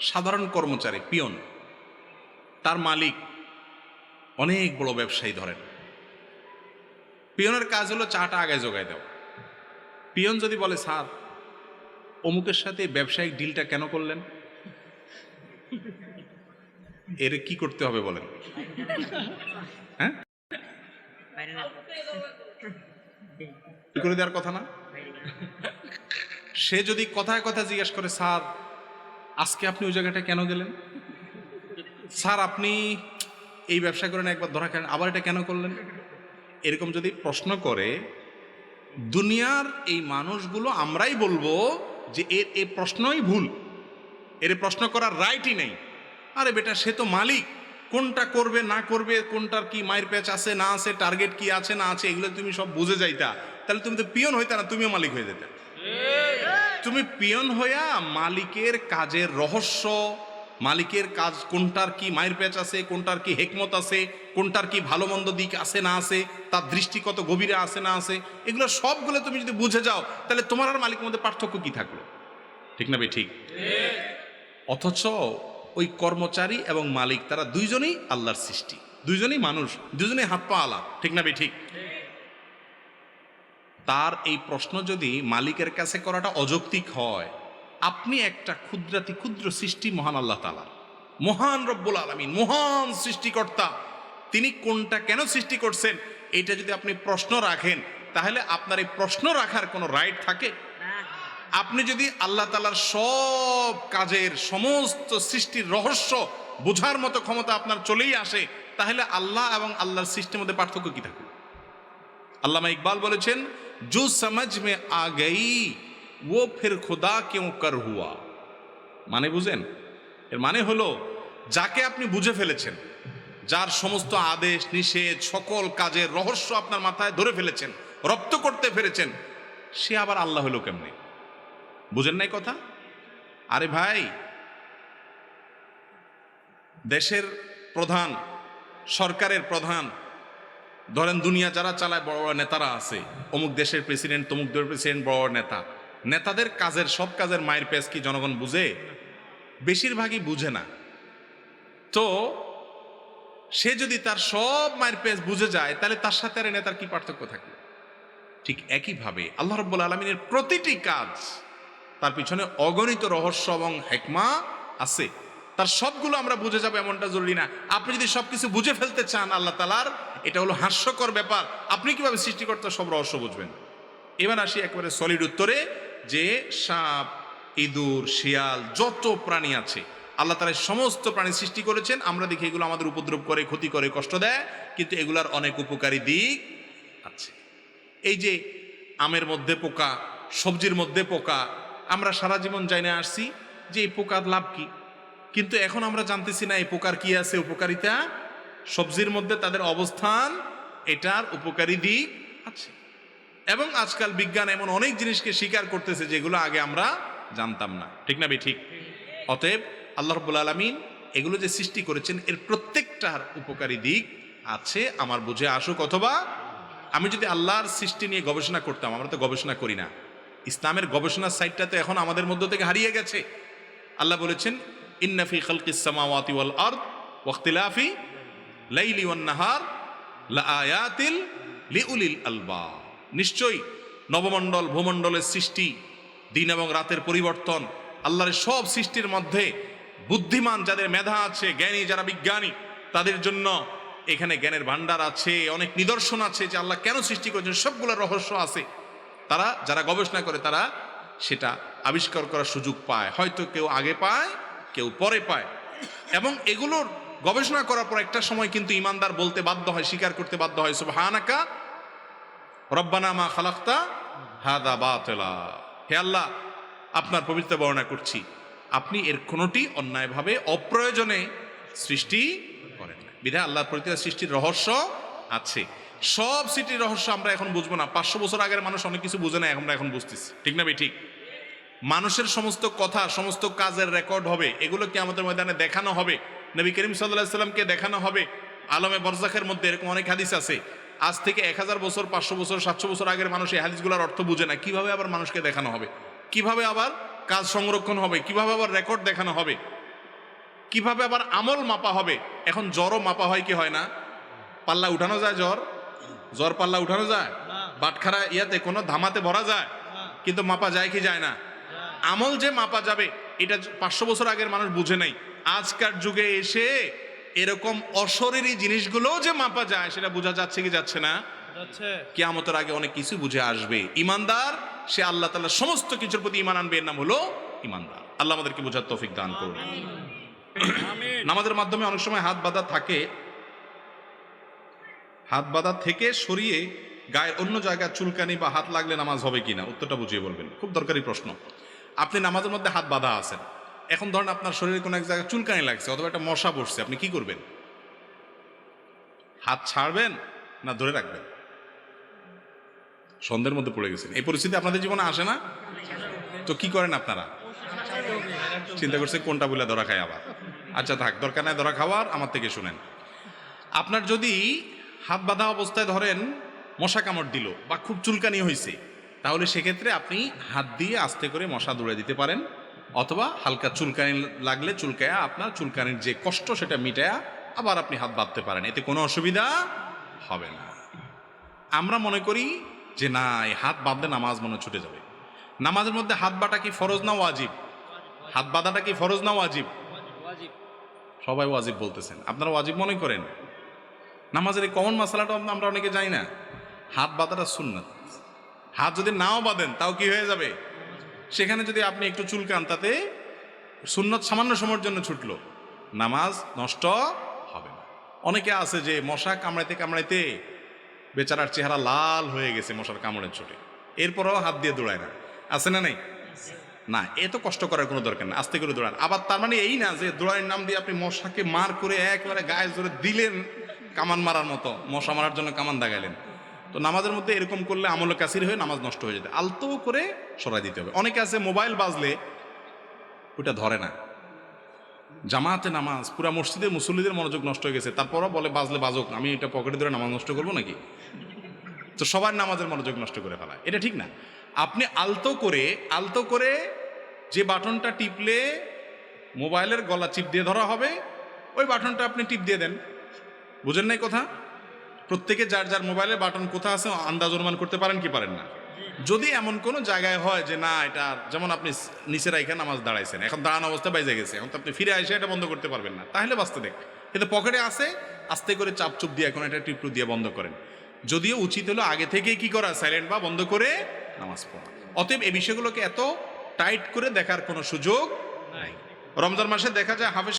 সাধারণ কর্মচারী, পিয়ন। তার মালিক অনেক বড় ব্যবসায়ী ধরেন। পিয়নের কাজ হলো চাটা আগে জোগায় দেওয়া। পিয়ন যদি বলে, স্যার, অমুকের সাথে ব্যবসায়িক ডিলটা কেন করলেন? এর কি করতে হবে বলেন? হ্যাঁ? করে দেওয়ার কথা না? সে যদি কথায় কথা জিজ্ঞেস করে, স্যার আজকে আপনি ওই জায়গাটা কেন গেলেন? স্যার, আপনি এই ব্যবসা করেন, একবার ধরা খেলেন আবার এটা কেন করলেন? এরকম যদি প্রশ্ন করে, দুনিয়ার এই মানুষগুলো আমরাই বলব যে এর এ প্রশ্নই ভুল। এর প্রশ্ন করার রাইটই নেই। আরে বেটা, সে তো মালিক। কোনটা করবে, না করবে, কোনটার কি মায়ের প্যাচ আছে, না আছে টার্গেট কি আছে, না আছে, এগুলো তুমি সব বুঝে যাইতা। তাহলে তুমি তো পিয়ন হইতা না, তুমিও মালিক হয়ে যেতে। তুমি পিয়ন হইয়া মালিকের কাজের রহস্য, মালিকের কাজ কোনটার কি মায়ের প্যাচ আছে, কোনটার কি হেকমত আছে, কোনটার কি ভালো মন্দ দিক আছে না আছে, তার দৃষ্টি কত গভীরে আছে না আছে, এগুলো সবগুলো তুমি যদি বুঝে যাও, তাহলে তোমার আর মালিকের মধ্যে পার্থক্য কি থাকল? ঠিক না বে ঠিক। অথচ ওই কর্মচারী এবং মালিক, তারা দুইজনেই আল্লাহর সৃষ্টি, দুইজনেই মানুষ দুজনেই হাত পা আলা। ঠিক না বে ঠিক। তার এই প্রশ্ন যদি মালিকের কাছে করাটা অযৌক্তিক হয়, আপনি একটা ক্ষুদ্রাতি ক্ষুদ্র সৃষ্টি মহান আল্লাহ তালা মহান রব্বুল আলমিন, মহান সৃষ্টিকর্তা। তিনি কোনটা কেন সৃষ্টি করছেন, এটা যদি আপনি প্রশ্ন রাখেন, তাহলে আপনার এই প্রশ্ন রাখার কোনো রাইট থাকে? আপনি যদি আল্লাহ তালার সব কাজের সমস্ত সৃষ্টির রহস্য বোঝার মতো ক্ষমতা আপনার চলেই আসে, তাহলে আল্লাহ এবং আল্লাহর সৃষ্টির মধ্যে পার্থক্য কি থাকে? আল্লামা ইকবাল বলেছেন জো সমঝ মে আ গই ও ফির খুদা কেউ কর হুয়া মানে বুঝেন এর মানে হলো, যাকে আপনি বুঝে ফেলেছেন, যার সমস্ত আদেশ, নিষেধ, সকল কাজের রহস্য আপনার মাথায় ধরে ফেলেছেন, রপ্ত করতে ফেলেছেন, সে আবার আল্লাহ হলো কেমনে? বুঝেন নাই কথা? আরে ভাই, দেশের প্রধান, সরকারের প্রধান ধরেন দুনিয়া যারা চালায় বড় বড় নেতারা আছে, অমুক দেশের প্রেসিডেন্ট তমুক দেশের প্রেসিডেন্ট বড় বড় নেতা। নেতাদের কাজের, সব কাজের মায়ের পেস কি জনগণ বুঝে? বেশিরভাগই বুঝে না। তো সে যদি তার সব মায়ের পেস বুঝে যায়, তাহলে তার সাথে আর নেতার কি পার্থক্য থাকে? ঠিক একইভাবে আল্লাহ রব্বুল আলমিনের প্রতিটি কাজ, তার পিছনে অগণিত রহস্য এবং হেকমা আছে। তার সবগুলো আমরা বুঝে যাব এমনটা জরুরি না। আপনি যদি সবকিছু বুঝে ফেলতে চান, আল্লাহ তালার এটা হলো হাস্যকর ব্যাপার। আপনি কীভাবে সৃষ্টিকর্তা সব রহস্য বুঝবেন? এবার আসি একেবারে সলিড উত্তরে, যে সাপ, ইঁদুর, শিয়াল, যত প্রাণী আছে, আল্লাহ তালা সমস্ত প্রাণী সৃষ্টি করেছেন। আমরা দেখি এগুলো আমাদের উপদ্রব করে, ক্ষতি করে, কষ্ট দেয়, কিন্তু এগুলার অনেক উপকারী দিক আছে। এই যে আমের মধ্যে পোকা, সবজির মধ্যে পোকা, আমরা সারা জীবন জানে আসছি যে এই পোকার লাভ কি? কিন্তু এখন আমরা জানতেছি না এই পোকার কি আছে, উপকারিতা সবজির মধ্যে তাদের অবস্থান, এটার উপকারী দিক আছে। এবং আজকাল বিজ্ঞান এমন অনেক জিনিসকে স্বীকার করতেছে যেগুলো আগে আমরা জানতাম না। ঠিক না ঠিক। অতএব আল্লাহ রব্বুল আলমিন এগুলো যে সৃষ্টি করেছেন, এর প্রত্যেকটার উপকারী দিক আছে। আমার বুঝে আসুক অথবা আমি যদি আল্লাহর সৃষ্টি নিয়ে গবেষণা করতাম, আমরা তো গবেষণা করি না। ইসলামের গবেষণার সাইটটা তো এখন আমাদের মধ্য থেকে হারিয়ে গেছে। আল্লাহ বলেছেন ইন্নাফি খালকিস সামাওয়াতি ওয়াল আরদ ওয়াখতিলাফি লাইলি ওয়ান নাহার লাআয়াতিল লিউলিল আলবা। নিশ্চয়ই নবমণ্ডল ভূমণ্ডলের সৃষ্টি, দিন এবং রাতের পরিবর্তন, আল্লাহর সব সৃষ্টির মধ্যে বুদ্ধিমান যাদের মেধা আছে, জ্ঞানী যারা বিজ্ঞানী, তাদের জন্য এখানে জ্ঞানের ভান্ডার আছে, অনেক নিদর্শন আছে যে আল্লাহ কেন সৃষ্টি করেছেন, সবগুলো রহস্য আছে। তারা যারা গবেষণা করে, তারা সেটা আবিষ্কার করার সুযোগ পায়। হয়তো কেউ আগে পায়, কেউ পরে পায়। এবং এগুলোর গবেষণা করার পর একটা সময় কিন্তু ইমানদার বলতে বাধ্য হয়, স্বীকার করতে বাধ্য হয়, সুবহানাকা রব্বানা মা খালাক্তা হাদা বাতলা। হে আল্লাহ, আপনার পবিত্র বর্ণনা করছি। আপনি এর কোনোটি অন্যায়ভাবে অপ্রয়োজনে সৃষ্টি করেন বিধায় আল্লাহর প্রতি সৃষ্টির রহস্য আছে। সব সৃষ্টির রহস্য আমরা এখন বুঝব না। পাঁচশো বছর আগের মানুষ অনেক কিছু বুঝে না আমরা এখন বুঝতেছি। ঠিক না ভাই, ঠিক? মানুষের সমস্ত কথা, সমস্ত কাজের রেকর্ড হবে, এগুলো কি আমাদের ময়দানে দেখানো হবে? নবী করিম সাল্লাহ সাল্লামকে দেখানো হবে। আলমে বরজাখের মধ্যে এরকম অনেক হাদিস আছে। আজ থেকে এক হাজার বছর, পাঁচশো বছর, সাতশো বছর আগের মানুষ এই হাদিসগুলোর অর্থ বুঝে না। কীভাবে আবার মানুষকে দেখানো হবে? কীভাবে আবার কাজ সংরক্ষণ হবে? কীভাবে আবার রেকর্ড দেখানো হবে? কীভাবে আবার আমল মাপা হবে? এখন জ্বরও মাপা হয় কি হয় না? পাল্লা উঠানো যায় জ্বর? জ্বর পাল্লা উঠানো যায়? বাটখারা ইয়াতে কোনো ধামাতে ভরা যায়? কিন্তু মাপা যায় কি যায় না? আমল যে মাপা যাবে, এটা পাঁচশো বছর আগের মানুষ বুঝে নাই। আজকার যুগে এসে এরকম অশরীরী জিনিসগুলো যে মাপা যায় সেটা বোঝা যাচ্ছে কি যাচ্ছে না? কিয়ামতের আগে অনেক কিছু বুঝে আসবে। ইমানদার সে আল্লাহ তালা সমস্ত কিছুর প্রতি ইমান আনবে এর নাম হলো ইমানদার। আল্লাহ আমাদেরকে বোঝার তৌফিক দান করুন। নামাজের মাধ্যমে অনেক সময় হাত বাঁধা থাকে। হাত বাঁধা থেকে সরিয়ে গায়ের অন্য জায়গায় চুলকানি বা হাত লাগলে নামাজ হবে কিনা উত্তরটা বুঝিয়ে বলবেন। খুব দরকারি প্রশ্ন। আপনি নামাজের মধ্যে হাত বাঁধা আছেন। এখন ধরেন আপনার শরীরে কোনো এক জায়গায় চুলকানি লাগছে অথবা একটা মশা বসছে, আপনি কি করবেন? হাত ছাড়বেন না ধরে রাখবেন? সন্ধ্যের মধ্যে পড়ে গেছেন। এই পরিস্থিতি আপনাদের জীবনে আসে না? তো কি করেন আপনারা? চিন্তা করছে কোনটা বলে ধরা খায় আবার। আচ্ছা থাক, দরকার নাই ধরা খাওয়ার, আমার থেকে শুনেন। আপনার যদি হাত বাঁধা অবস্থায় ধরেন, মশা কামড় দিল বা খুব চুলকানি হয়েছে তাহলে সেক্ষেত্রে আপনি হাত দিয়ে আস্তে করে মশা দৌড়ে দিতে পারেন। অথবা হালকা চুলকানি লাগলে চুলকায়া আপনার চুলকানির যে কষ্ট সেটা মিটায়া আবার আপনি হাত বাঁধতে পারেন। এতে কোনো অসুবিধা হবে না। আমরা মনে করি যে না, এই হাত বাঁধলে নামাজ মনে ছুটে যাবে। নামাজের মধ্যে হাত বাটা কি ফরজ না ওয়াজিব? হাত বাঁধাটা কি ফরজ না ওয়াজিব? সবাই ওয়াজিব বলতেছেন। আপনারা ওয়াজিব মনে করেন? নামাজের এই কমন মশালাটা আমরা অনেকে জানি না। হাত বাঁধাটা সুন্নাত। হাত যদি নাও বাঁধেন, তাও কি হয়ে যাবে? সেখানে যদি আপনি একটু চুলকান, তাতে সুন্নত সামান্য সময়ের জন্য ছুটলো। নামাজ নষ্ট হবে না। অনেকে আছে যে মশা কামড়াইতে কামড়াইতে বেচারার চেহারা লাল হয়ে গেছে মশার কামড়ের চোটে। এরপরও হাত দিয়ে দৌড়ায় না। আছে না নেই? না, এ তো কষ্ট করার কোনো দরকার নেই, আস্তে করে দৌড়ান। আবার তার মানে এই না যে দৌড়াইয়ের নাম দিয়ে আপনি মশাকে মার করে একবারে গায়ে জোরে দিলেন কামান মারার মতো, মশা মারার জন্য কামান দাগাইলেন। তো নামাজের মধ্যে এরকম করলে আমল কাসির হয়ে নামাজ নষ্ট হয়ে যেতে। আলতো করে সরাই দিতে হবে। অনেকে আছে মোবাইল বাজলে ওটা ধরে না। জামাতে নামাজ, পুরা মসজিদে মুসল্লিদের মনোযোগ নষ্ট হয়ে গেছে। তারপরও বলে, বাজলে বাজক, আমি এটা পকেটে ধরে নামাজ নষ্ট করব নাকি? তো সবার নামাজের মনোযোগ নষ্ট করে ফেলা এটা ঠিক না। আপনি আলতো করে আলতো করে যে বাটনটা টিপলে মোবাইলের গলা চিপ দিয়ে ধরা হবে, ওই বাটনটা আপনি টিপ দিয়ে দেন। বুঝেন নাই কথা? প্রত্যেকে যার যার মোবাইলে বাটন কোথা আছে, আন্দাজ অনুমান করতে পারেন কি পারেন না। যদি এমন কোনো জায়গায় হয় যে না, এটা যেমন আপনি নিচে রাইখা নামাজ দাঁড়াইছেন, এখন দাঁড়ানো অবস্থা বাইজে গেছে, এখন তো আপনি ফিরে এসে এটা বন্ধ করতে পারবেন না। তাহলে বাঁচতে দেখ। কিন্তু পকেটে আছে, আস্তে করে চাপ চুপ দিয়ে এখন এটা টিপটু দিয়ে বন্ধ করেন। যদিও উচিত হলো আগে থেকেই কি করা সাইলেন্ট বা বন্ধ করে নামাজ পড়া। অতএব এই বিষয়গুলোকে এত টাইট করে দেখার কোনো সুযোগ নাই। রমজান মাসে দেখা যায় হাফেজ